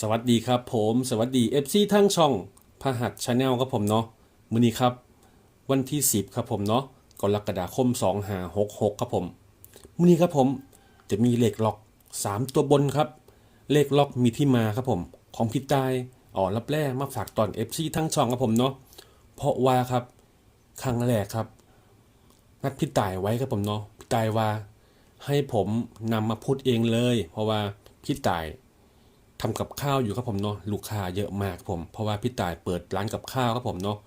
สวัสดีครับผมสวัสดี FC ทั้งช่องพหัสชาแนลครับผมเนาะมื้อนี้ครับ วันที่ 10 ครับผมเนาะกรกฎาคม2566ครับผมมื้อนี้ครับผมจะมีเลขล็อก 3 ตัวบนครับเลขล็อกมีที่มาครับผมของพี่ตายอ๋อรับแร่มาฝากตอน FC ทั้งช่องครับผมเนาะเพราะว่าครับครั้งแรกครับนัดพี่ตายไว้ครับผมเนาะพี่ตายว่าให้ผมนำมาพูดเองเลย เพราะว่าพี่ตาย ทำกับข้าวอยู่ครับผมเนาะลูกค้าเยอะมากครับผม เพราะว่าพี่ต่ายเปิดร้านกับข้าวครับผมเนาะ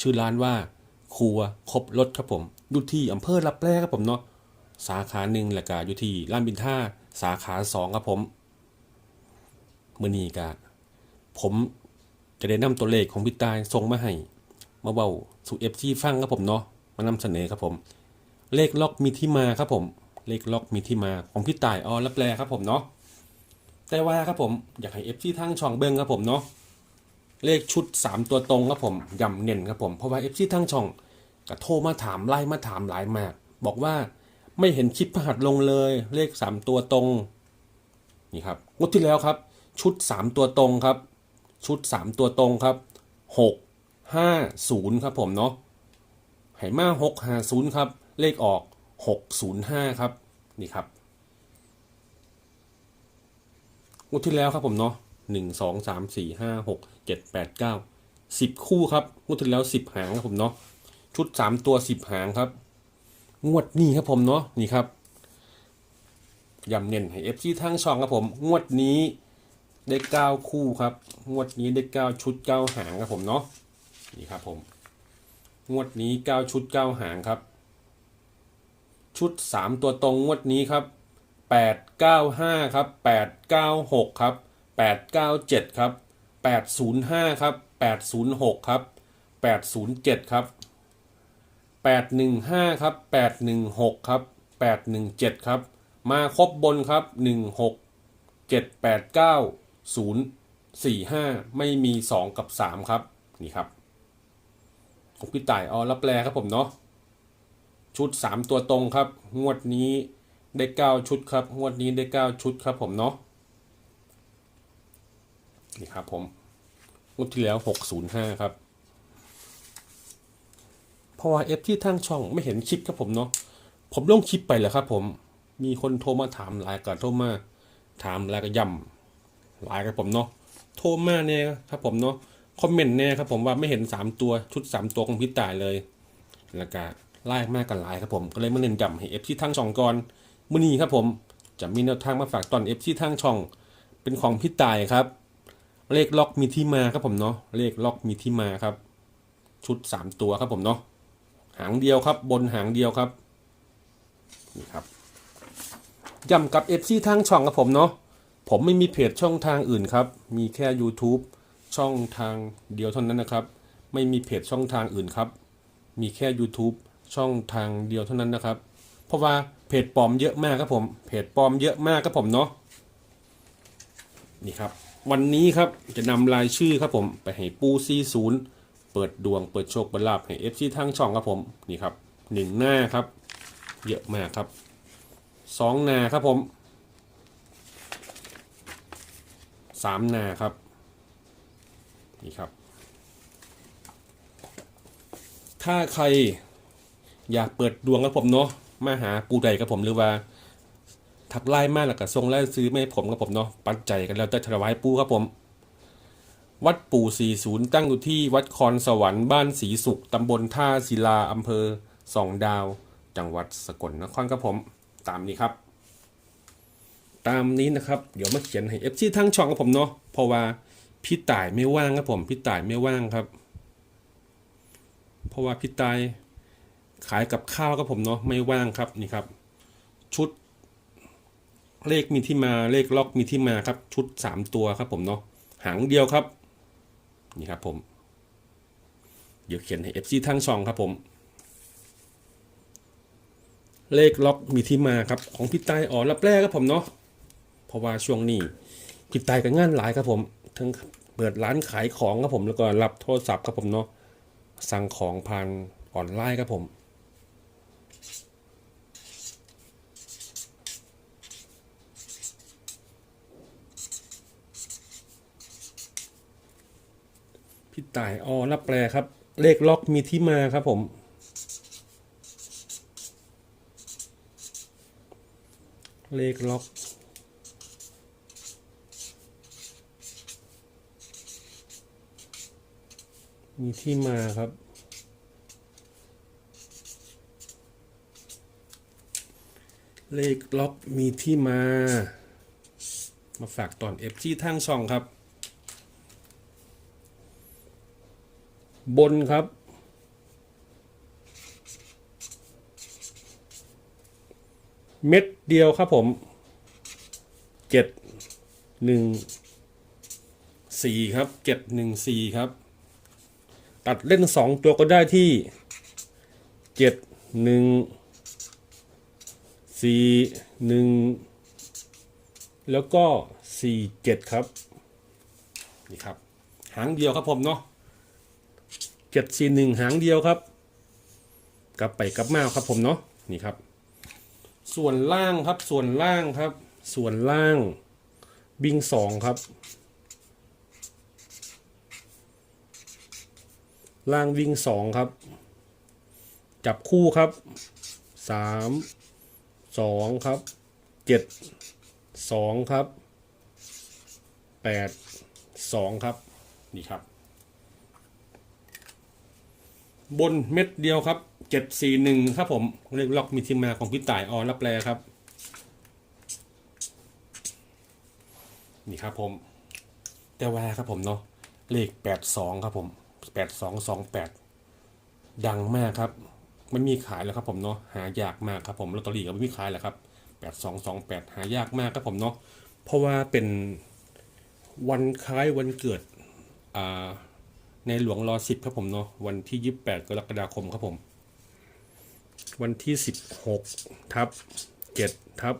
ชื่อร้านว่า ครัวครบรสครับผมอยู่ที่อำเภอรับแร่ครับผมเนาะสาขาหนึ่งแล้วก็อยู่ที่รามบินท่าสาขาสองครับผมมื่อนี้ก็ผมจะได้นำตัวเลขของพี่ตายส่งมาให้มาเบาสู่เอฟซีฟังครับผมเนาะมานำเสนอครับผม เลขล็อกมีที่มาครับผม เลขล็อกมีที่มาของพี่ตายออรับแร่ครับผมเนาะ แต่ว่าครับผมอยากให้เอฟซีทั้งช่องเบิ้งครับผมเนาะเลขชุด 3 ตัวตรงครับผมย่ำเน้นครับผมเพราะว่าเอฟซีทั้งช่องก็โทรมาถามไล่มาถามหลายมาก บอกว่าไม่เห็นคลิปพหัสลงเลย เลข 3 ตัวตรงนี่ครับงวดที่แล้วครับ ชุด 3 ตัวตรงครับ ชุด 3 ตัวตรงครับ 6 5 0 ครับผมเนาะไหมา6 5 0 ครับ เลขออก 605 ครับนี่ครับ งวดที่แล้วครับผมเนาะหนึ่งสองสามสี่ห้าหกเจ็ดแปดเก้าสิบคู่ครับงวดที่แล้วสิบหางครับผมเนาะชุดสามตัวสิบหางครับ งวดนี้ครับผมเนาะนี่ครับย้ำเน้นให้เอฟซีทั้งช่องครับผม งวดนี้ได้เก้าคู่ครับ งวดนี้ได้เก้าชุดเก้าหางครับผมเนาะนี่ครับผมงวดนี้เก้าชุดเก้าหางครับ ชุดสามตัวตรงงวดนี้ครับ แปดเก้าห้าครับแปดเก้าหกครับแปดเก้าเจ็ดครับแปดศูนย์ห้าครับแปดศูนย์หกครับแปดศูนย์เจ็ดครับแปดหนึ่งห้าครับแปดหนึ่งหกครับแปดหนึ่งเจ็ดครับมาครบบนครับหนึ่งหกเจ็ดแปดเก้าศูนย์สี่ห้าไม่มีสองกับสามครับ นี่ครับของพี่ต่ายออรับแปลครับผมเนาะชุด 3 ตัวตรงครับ งวดนี้ ได้9ชุดครับงวดนี้ได้9ชุดครับผมเนาะนี่ครับผมงวดที่แล้ว605ครับเพราะว่าเอฟที่ทางช่องไม่เห็นคลิปครับผมเนาะผมลงคลิปไปแล้วครับผมมีคนโทรมาถามหลายกับโทรมาถามหลายกับย่ำหลายกับผมเนาะโทรมาเนี่ยครับผมเนาะคอมเมนต์เนี่ยครับผมว่าไม่เห็น3ตัวชุด3ตัวของพี่ตายเลยแล้วก็ไล่มากกันหลายครับผมก็เลยมาเน้นย้ำให้เอฟซีทางช่องก่อน มื้อนี้ครับผมจะมีแนวทางมาฝากตอนเอฟซีทางช่อง เป็นของพี่ตายครับ เลขล็อกมีที่มาครับผมเนาะเลขล็อกมีที่มาครับ ชุด3ตัวครับผมเนาะหางเดียวครับ บนหางเดียวครับนี่ครับย้ำกับ FC ทางช่องครับผมเนาะผมไม่มีเพจช่องทางอื่นครับ มีแค่ YouTube ช่องทางเดียวเท่านั้นนะครับ ไม่มีเพจช่องทางอื่นครับ มีแค่ YouTube ช่องทางเดียวเท่านั้นนะครับ เพราะว่าเพจปลอมเยอะมากครับผม เพจปลอมเยอะมากครับผมเนาะ นี่ครับ วันนี้ครับจะนำรายชื่อครับผมไปให้ปูซีศูนย์เปิดดวงเปิดโชคเปิดลาภให้เอฟซีทางช่องครับผม นี่ครับหนึ่งหน้าครับ เยอะมากครับสองนาครับผมสามนาครับ นี่ครับ ถ้าใครอยากเปิดดวงกับผมเนาะ มาหาปูใดกับผมหรือว่า ทักไล่มากแล้วก็ส่งไล่ซื้อไม่ผมกับผมเนาะปัจจัยกันแล้วแต่ถวายปูครับผม วัดปู่40 ตั้งอยู่ที่วัดคอนสวรรค์บ้านศรีสุขตำบลท่าศิลาอำเภอสองดาว จังหวัดสกลนครครับผม ตามนี้ครับ ตามนี้นะครับ เดี๋ยวมาเขียนให้เอฟซีทั้งช่องกับผมเนาะเพราะว่าพี่ต่ายไม่ว่างครับผม พี่ต่ายไม่ว่างครับ เพราะว่าพี่ต่าย ขายกับข้าวครับผมเนาะไม่ว่างครับนี่ครับ ชุด เลขมีที่มาเลขล็อกมีที่มาครับ ชุดสามตัวครับผมเนาะหางเดียวครับ นี่ครับผม เดี๋ยวเขียนให้ FC ทั้งช่องครับผม เลขล็อกมีที่มาครับ ของพี่ตายอ๋อรับแรกครับผมเนาะเพราะว่าช่วงนี้พี่ตายกับงานหลายครับผม ทั้งเปิดร้านขายของครับผมแล้วก็รับโทรศัพท์ครับผมเนาะสั่งของผ่านออนไลน์ครับผม พี่ต่ายอรับแปลครับ เลขล็อกมีที่มาครับผมเลขล็อก มีที่มาครับ เลขล็อกมีที่มา มาฝากตอนเอฟที่ทางช่องครับ บนครับ เม็ดเดียวครับผมเจ็ดหนึ่งสี่ครับเจ็ดหนึ่งสี่ครับ ตัดเล่นสองตัวก็ได้ที่เจ็ดหนึ่งสี่หนึ่งแล้วก็สี่เจ็ดครับ นี่ครับ หางเดียวครับผมเนาะ จ็ดสี่หนึ่งหางเดียวครับ กลับไปกลับมาครับผมเนาะนี่ครับ ส่วนล่างครับส่วนล่างครับ ส่วนล่างบิงสองครับ ล่างวิ่งสองครับ จับคู่ครับสามสองครับเจ็ดสองครับแปดสองครับ นี่ครับ บนเม็ดเดียวครับเจ็ดสี่หนึ่งครับผมเลขล็อกมีที่มาของพี่ต่ายออนรับแลครับ นี่ครับผม แต่ว่าครับผมเนาะเลขแปดสองครับผมแปดสองสองแปดดังมากครับไม่มีขายแล้วครับผมเนาะหายากมากครับผมลอตเตอรี่ก็ไม่มีขายแล้วครับแปดสองสองแปดหายากมากครับผมเนาะเพราะว่าเป็นวันคล้ายวันเกิดอ่า ในหลวงรอสิบครับผมเนาะวันที่ยี่สิบแปดกรกฎาคมครับผม วันที่สิบหกทับเจ็ดทับ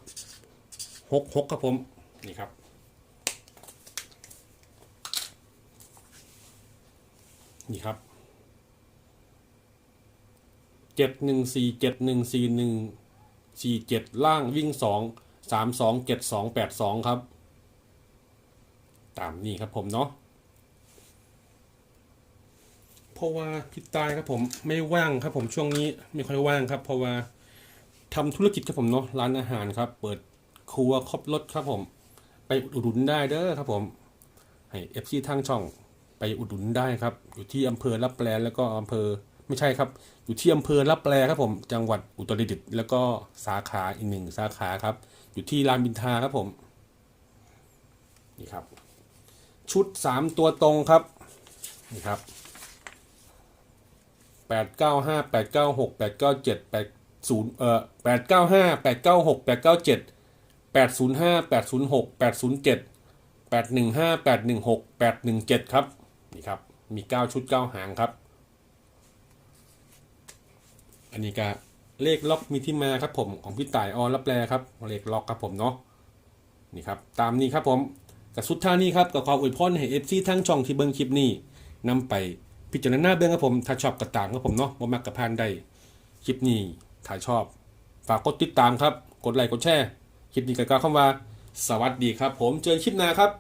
หกหกครับผม นี่ครับ นี่ครับเจ็ดหนึ่งสี่เจ็ดหนึ่งสี่หนึ่งสี่เจ็ดล่างวิ่งสองสามสองเจ็ดสองแปดสองครับ ตามนี้ครับผมเนาะ เพราะว่าพี่ตายครับผมไม่ว่างครับ ผมช่วงนี้ไม่ค่อยว่างครับ เพราะว่าทำธุรกิจครับผมเนาะร้านอาหารครับ เปิดครัวครบรถครับผม ไปอุดหนุนได้เด้อครับผมให้เอฟซีทางช่องไปอุดหนุนได้ครับ อยู่ที่อำเภอรับแปลแล้วก็อำเภอไม่ใช่ครับ อยู่ที่อำเภอรับแปลครับผมจังหวัดอุตรดิตถ์แล้วก็สาขาอีกหนึ่งสาขาครับ อยู่ที่รามบินทาครับผมนี่ครับ ชุดสามตัวตรงครับนี่ครับ แปดเก้าห้าแปดเก้าหกแปดเก้าเจ็ดแปดศูนย์เอ่อแปดเก้าห้าแปดเก้าหกแปดเก้าเจ็ดแปดศูนย์ห้าแปดศูนย์หกแปดศูนย์เจ็ดแปดหนึ่งห้าแปดหนึ่งหกแปดหนึ่งเจ็ดครับ นี่ครับ มีเก้าชุดเก้าหางครับ อันนี้ก็เลขล็อกมีที่มาครับผมของพี่ต่ายออนรับแปลครับ เลขล็อกครับผมเนาะนี่ครับ ตามนี้ครับผมกับสุดท่านี้ครับกับขออวยพรให้เอฟซีทั้งช่องที่เบิ้งคลิปนี้นำไป พิจารณาเบิ้งครับผม ถ้าชอบกระต่างครับผมเนาะบ่มักกับพานได้คลิปนี้ถ้าชอบ ฝากกดติดตามครับ กดไลค์กดแชร์คลิปนี้ก็กล่าวคำว่า สวัสดีครับ ผมเจอกันคลิปหน้าครับ